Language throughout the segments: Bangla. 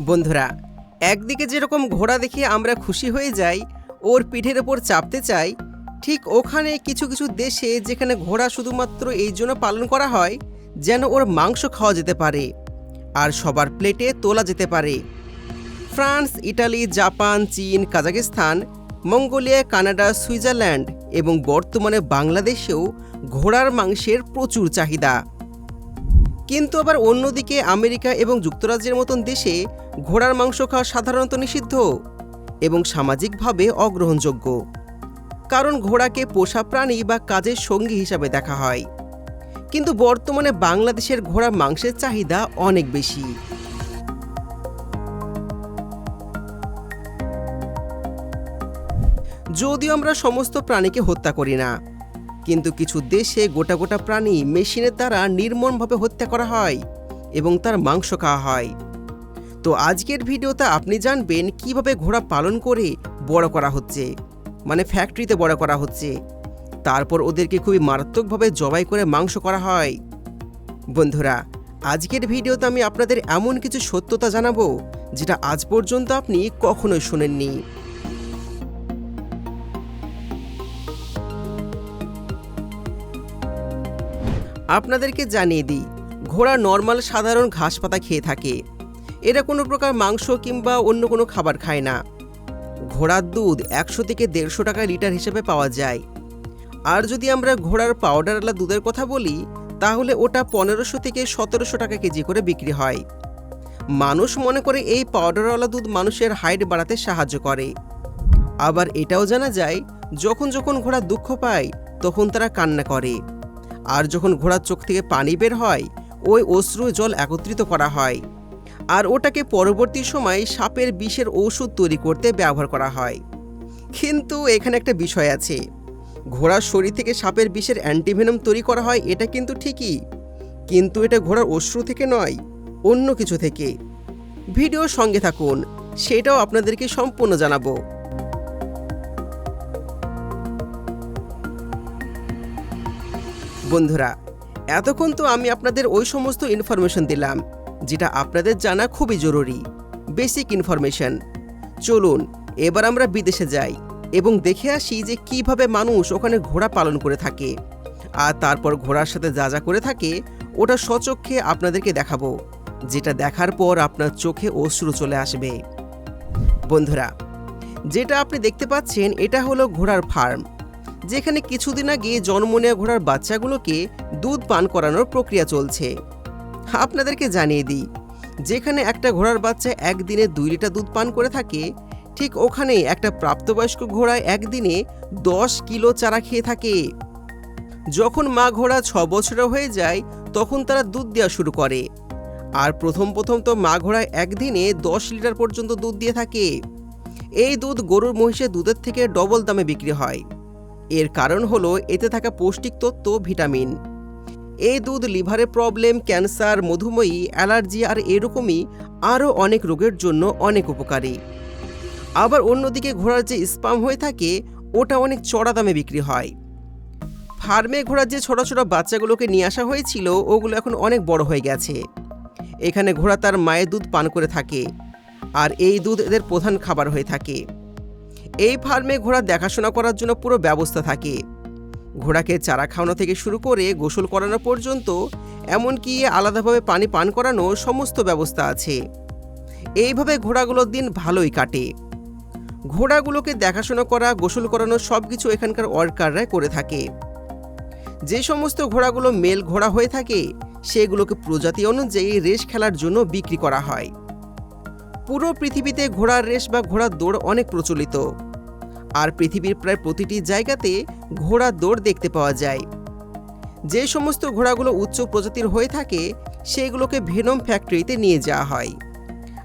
বন্ধুরা, একদিকে যেরকম ঘোড়া দেখে আমরা খুশি হয়ে যাই, ওর পিঠের ওপর চাপতে চাই, ঠিক ওখানে কিছু কিছু দেশে যেখানে ঘোড়া শুধুমাত্র এই জন্য পালন করা হয় যেন ওর মাংস খাওয়া যেতে পারে আর সবার প্লেটে তোলা যেতে পারে। ফ্রান্স, ইটালি, জাপান, চীন, কাজাকিস্তান, মঙ্গোলিয়া, কানাডা, সুইজারল্যান্ড এবং বর্তমানে বাংলাদেশেও ঘোড়ার মাংসের প্রচুর চাহিদা। কিন্তু আবার অন্যদিকে আমেরিকা এবং যুক্তরাজ্যের মতন দেশে ঘোড়ার মাংস খাওয়া সাধারণত নিষিদ্ধ এবং সামাজিকভাবে অগ্রহণযোগ্য। কারণ ঘোড়াকে পোষা প্রাণী বা কাজের সঙ্গী হিসাবে দেখা হয়। কিন্তু বর্তমানে বাংলাদেশের ঘোড়ার মাংসের চাহিদা অনেক বেশি। যদিও আমরা সমস্ত প্রাণীকে হত্যা করি না কিন্তু কিছু দেশে গোটা গোটা প্রাণী মেশিনের দ্বারা নির্মমভাবে হত্যা করা হয় এবং তার মাংস খাওয়া হয়। তো আজকের ভিডিওতে আপনি জানবেন কীভাবে ঘোড়া পালন করে বড় করা হচ্ছে মানে ফ্যাক্টরিতে বড় করা হচ্ছে। তারপর ওদেরকে খুবই মারাত্মকভাবে জবাই করে মাংস করা হয়। বন্ধুরা, আজকের ভিডিওতে আমি আপনাদের এমন কিছু সত্যতা জানাব যেটা আজ পর্যন্ত আপনি কখনোই শোনেননি। আপনাদেরকে জানিয়ে দিই, ঘোড়া নর্মাল সাধারণ ঘাস পাতা খেয়ে থাকে। এরা কোনো প্রকার মাংস কিংবা অন্য কোনো খাবার খায় না। ঘোড়ার দুধ একশো থেকে দেড়শো টাকা লিটার হিসেবে পাওয়া যায়। আর যদি আমরা ঘোড়ার পাউডারওয়ালা দুধের কথা বলি, তাহলে ওটা পনেরোশো থেকে সতেরোশো টাকা কেজি করে বিক্রি হয়। মানুষ মনে করে এই পাউডারওয়ালা দুধ মানুষের হাইট বাড়াতে সাহায্য করে। আবার এটাও জানা যায়, যখন যখন ঘোড়া দুঃখ পায়, তখন তারা কান্না করে। আর যখন ঘোড়ার চোখ থেকে পানি বের হয়, ওই অশ্রু জল একত্রিত করা হয়। আর ওটাকে পরবর্তী সময় সাপের বিষের ঔষধ তৈরি করতে ব্যবহার করা হয়। কিন্তু এখানে একটা বিষয় আছে। ঘোড়ার শরীর থেকে সাপের বিষের অ্যান্টিভেনম তৈরি করা হয়, এটা কিন্তু ঠিকই। কিন্তু এটা ঘোড়ার অশ্রু থেকে নয়, অন্য কিছু থেকে। ভিডিওর সঙ্গে থাকুন, সেটাও আপনাদেরকে সম্পূর্ণ জানাব। বন্ধুরা, এতক্ষণ তো আমি আপনাদের ওই সমস্ত ইনফরমেশন দিলাম, যেটা আপনাদের জানা খুবই জরুরি বেসিক ইনফরমেশন চলুন, এবার আমরা বিদেশে যাই এবং দেখে আসি যে কীভাবে মানুষ ওখানে ঘোড়া পালন করে থাকে। আর তারপর ঘোড়ার সাথে যা যা করে থাকে, ওটা সচক্ষে আপনাদেরকে দেখাবো, যেটা দেখার পর আপনার চোখে অশ্রু চলে আসবে। বন্ধুরা, যেটা আপনি দেখতে পাচ্ছেন, এটা হলো ঘোড়ার ফার্ম যেখানে কিছুদিন আগে জন্ম নেওয়া ঘোড়ার বাচ্চাগুলোকে দুধ পান করানোর প্রক্রিয়া চলছে। আপনাদেরকে জানিয়ে দিই, যেখানে একটা ঘোড়ার বাচ্চা একদিনে দুই লিটার দুধ পান করে থাকে, ঠিক ওখানেই একটা প্রাপ্তবয়স্ক ঘোড়া একদিনে দশ কিলো চারা খেয়ে থাকে। যখন মা ঘোড়া ছ বছরের হয়ে যায়, তখন তারা দুধ দেওয়া শুরু করে। আর প্রথম প্রথম তো মা ঘোড়া একদিনে দশ লিটার পর্যন্ত দুধ দিয়ে থাকে। এই দুধ গরুর মহিষের দুধের থেকে ডবল দামে বিক্রি হয়। এর কারণ হলো এতে থাকা পৌষ্টিক তত্ত্ব, ভিটামিন। এই দুধ, লিভারের প্রবলেম, ক্যান্সার, মধুমেহী, অ্যালার্জি আর এরকমই আরও অনেক রোগের জন্য অনেক উপকারী। আবার অন্যদিকে ঘোড়ার যে স্পাম হয়ে থাকে, ওটা অনেক চড়া দামে বিক্রি হয়। ফার্মে ঘোড়ার যে ছোট ছোট বাচ্চাগুলোকে নিয়ে আসা হয়েছিল, ওগুলো এখন অনেক বড় হয়ে গেছে। এখানে ঘোড়া তার মায়ের দুধ পান করে থাকে, আর এই দুধ এদের প্রধান খাবার হয়ে থাকে। এই ফার্মে ঘোড়া দেখাশোনা করার জন্য পুরো ব্যবস্থা থাকে। ঘোড়াকে চারা খাওয়ানো থেকে শুরু করে গোসল করানো পর্যন্ত, এমনকি আলাদাভাবে পানি পান করানো সমস্ত ব্যবস্থা আছে। এইভাবে ঘোড়াগুলোর দিন ভালোই কাটে। ঘোড়াগুলোকে দেখাশোনা করা, গোসল করানো সব কিছু এখানকার ওয়ার্কাররাই করে থাকে। যে সমস্ত ঘোড়াগুলো মেল ঘোড়া হয়ে থাকে, সেগুলোকে প্রজাতি অনুযায়ী রেস খেলার জন্য বিক্রি করা হয়। পুরো পৃথিবীতে ঘোড়ার রেস বা ঘোড়ার দৌড় অনেক প্রচলিত। আর পৃথিবীর প্রায় প্রতিটি জায়গাতে ঘোড়ার দৌড় দেখতে পাওয়া যায়। যে সমস্ত ঘোড়াগুলো উচ্চ প্রজাতির হয়ে থাকে, সেগুলোকে ভেনম ফ্যাক্টরিতে নিয়ে যাওয়া হয়।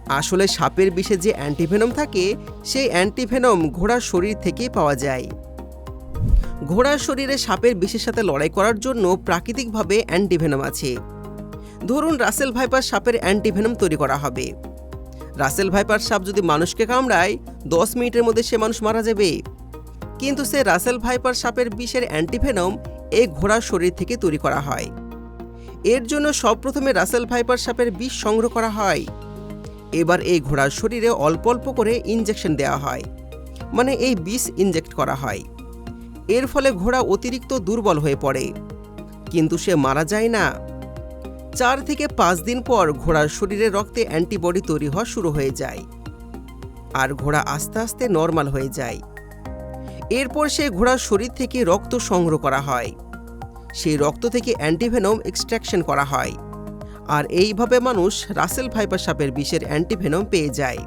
আসলে সাপের বিষে যে অ্যান্টিভেনম থাকে, সেই অ্যান্টিভেনম ঘোড়ার শরীর থেকেই পাওয়া যায়। ঘোড়ার শরীরে সাপের বিষের সাথে লড়াই করার জন্য প্রাকৃতিকভাবে অ্যান্টিভেনম আছে। ধরুন, রাসেল ভাইপার সাপের অ্যান্টিভেনম তৈরি করা হবে। রাসেল ভাইপার সাপ যদি মানুষকে কামড়ায়, দশ মিনিটের মধ্যে সে মানুষ মারা যাবে। কিন্তু সে রাসেল ভাইপার সাপের বিষের অ্যান্টিভেনম এই ঘোড়ার শরীর থেকে তৈরি করা হয়। এর জন্য সব প্রথমে রাসেল ভাইপার সাপের বিষ সংগ্রহ করা হয়। এবার এই ঘোড়ার শরীরে অল্প অল্প করে ইনজেকশন দেওয়া হয়। মানে এই বিষ ইনজেক্ট করা হয়। এর ফলে ঘোড়া অতিরিক্ত দুর্বল হয়ে পড়ে। কিন্তু সে মারা যায় না। চার থেকে পাঁচ দিন পর ঘোড়ার শরীরে রক্তে অ্যান্টিবডি তৈরি হওয়া শুরু হয়ে যায়। আর ঘোড়া আস্তে আস্তে নর্মাল হয়ে যায়। এরপর সে ঘোড়ার শরীর থেকে রক্ত সংগ্রহ করা হয়। সেই রক্ত থেকে অ্যান্টিভেনম এক্সট্রাকশন করা হয়। আর এইভাবে মানুষ রাসেল ভাইপার সাপের বিষের অ্যান্টিভেনম পেয়ে যায়।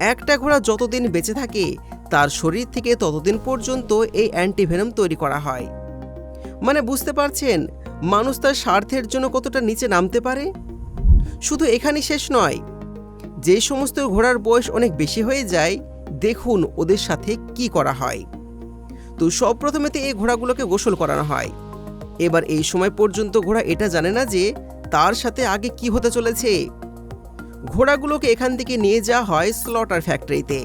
একটা ঘোড়া যতদিন বেঁচে থাকে, তার শরীর থেকে ততদিন পর্যন্ত এই অ্যান্টিভেনম তৈরি করা হয়। মানে বুঝতে পারছেন? মানুষ তার স্বার্থের জন্য কতটা নিচে নামতে পারে? শুধু এখানে শেষ নয়, যে সমস্ত ঘোড়ার বয়স অনেক বেশি হয়ে যায়, দেখুন ওদের সাথে কি করা হয়। তো সব প্রথমেতে এই ঘোড়াগুলোকে গোসল করানো হয়। এবার এই সময় পর্যন্ত ঘোড়া এটা জানে না যে তার সাথে আগে কি হতে চলেছে। ঘোড়াগুলোকে এখান থেকে নিয়ে যাওয়া হয় স্লটার ফ্যাক্টরিতে।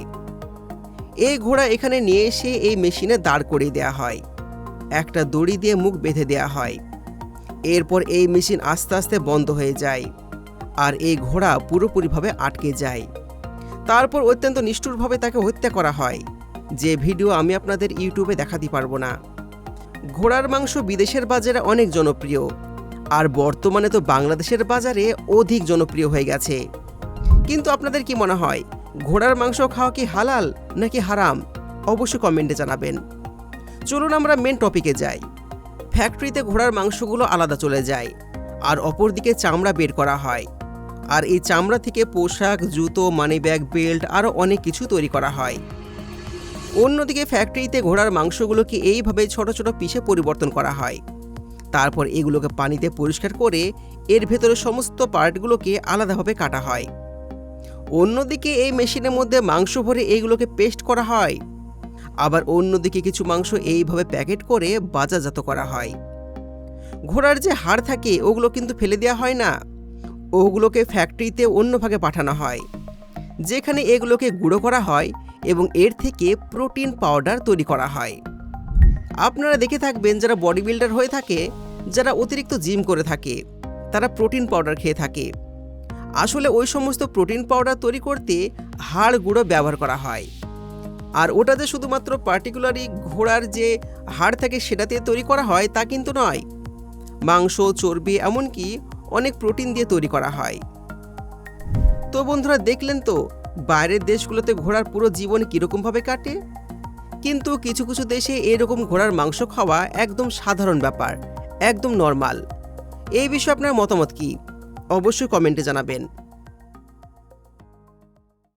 এই ঘোড়া এখানে নিয়ে এসে এই মেশিনে দাঁড় করিয়ে দেওয়া হয়। একটা দড়ি দিয়ে মুখ বেঁধে দেওয়া হয়। এরপর এই মেশিন আস্তে আস্তে বন্ধ হয়ে যায় আর এই ঘোড়া পুরোপুরিভাবে আটকে যায়। তারপর অত্যন্ত নিষ্ঠুরভাবে তাকে হত্যা করা হয়। যে ভিডিও আমি আপনাদের ইউটিউবে দেখাতে পারব না। ঘোড়ার মাংস বিদেশের বাজারে অনেক জনপ্রিয় আর বর্তমানে তো বাংলাদেশের বাজারে অধিক জনপ্রিয় হয়ে গেছে। কিন্তু আপনাদের কি মনে হয়, ঘোড়ার মাংস খাওয়া কি হালাল নাকি হারাম? অবশ্যই কমেন্টে জানাবেন। চলুন আমরা মেন টপিকে যাই। ফ্যাক্টরিতে ঘোড়ার মাংসগুলো আলাদা চলে যায়, আর অপরদিকে চামড়া বের করা হয়। আর এই চামড়া থেকে পোশাক, জুতো মানি ব্যাগ বেল্ট আরও অনেক কিছু তৈরি করা হয়। অন্যদিকে ফ্যাক্টরিতে ঘোড়ার মাংসগুলোকে এইভাবে ছোট ছোট পিসে পরিবর্তন করা হয়। তারপর এগুলোকে পানিতে পরিষ্কার করে এর ভেতরে সমস্ত পার্টগুলোকে আলাদাভাবে কাটা হয়। অন্যদিকে এই মেশিনের মধ্যে মাংস ভরে এইগুলোকে পেস্ট করা হয়। আবার অন্যদিকে কিছু মাংস এইভাবে প্যাকেট করে বাজারজাত করা হয়। ঘোড়ার যে হাড় থাকে, ওগুলো কিন্তু ফেলে দেওয়া হয় না। ওগুলোকে ফ্যাক্টরিতে অন্য ভাগে পাঠানো হয়, যেখানে এগুলোকে গুঁড়ো করা হয় এবং এর থেকে প্রোটিন পাউডার তৈরি করা হয়। আপনারা দেখে থাকবেন যারা বডি বিল্ডার হয়ে থাকে, যারা অতিরিক্ত জিম করে থাকে, তারা প্রোটিন পাউডার খেয়ে থাকে। আসলে ওই সমস্ত প্রোটিন পাউডার তৈরি করতে হাড় গুঁড়ো ব্যবহার করা হয়। আর ওটা যে শুধুমাত্র পার্টিকুলারই ঘোড়ার যে হাড় থাকে সেটাতে তৈরি করা হয় তা কিন্তু নয়। মাংস, চর্বি, এমনকি অনেক প্রোটিন দিয়ে তৈরি করা হয়। তো বন্ধুরা, দেখলেন তো বাইরের দেশগুলোতে ঘোড়ার পুরো জীবন কীরকমভাবে কাটে? কিন্তু কিছু কিছু দেশে এরকম ঘোড়ার মাংস খাওয়া একদম সাধারণ ব্যাপার, একদম নর্মাল এই বিষয়ে আপনার মতামত কি? অবশ্যই কমেন্টে জানাবেন।